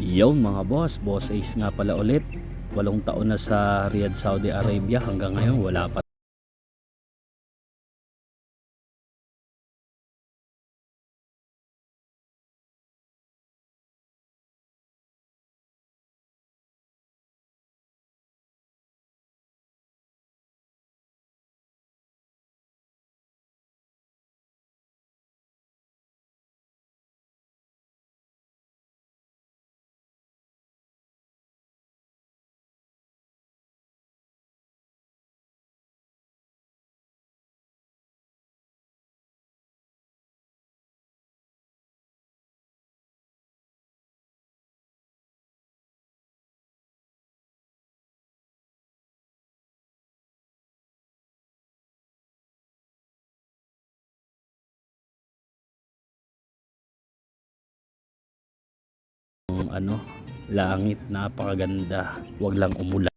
Yon mga boss, boss Ace nga pala ulit. Walong taon na sa Riyadh, Saudi Arabia hanggang ngayon wala pa ano, langit napakaganda. Wag lang umulan.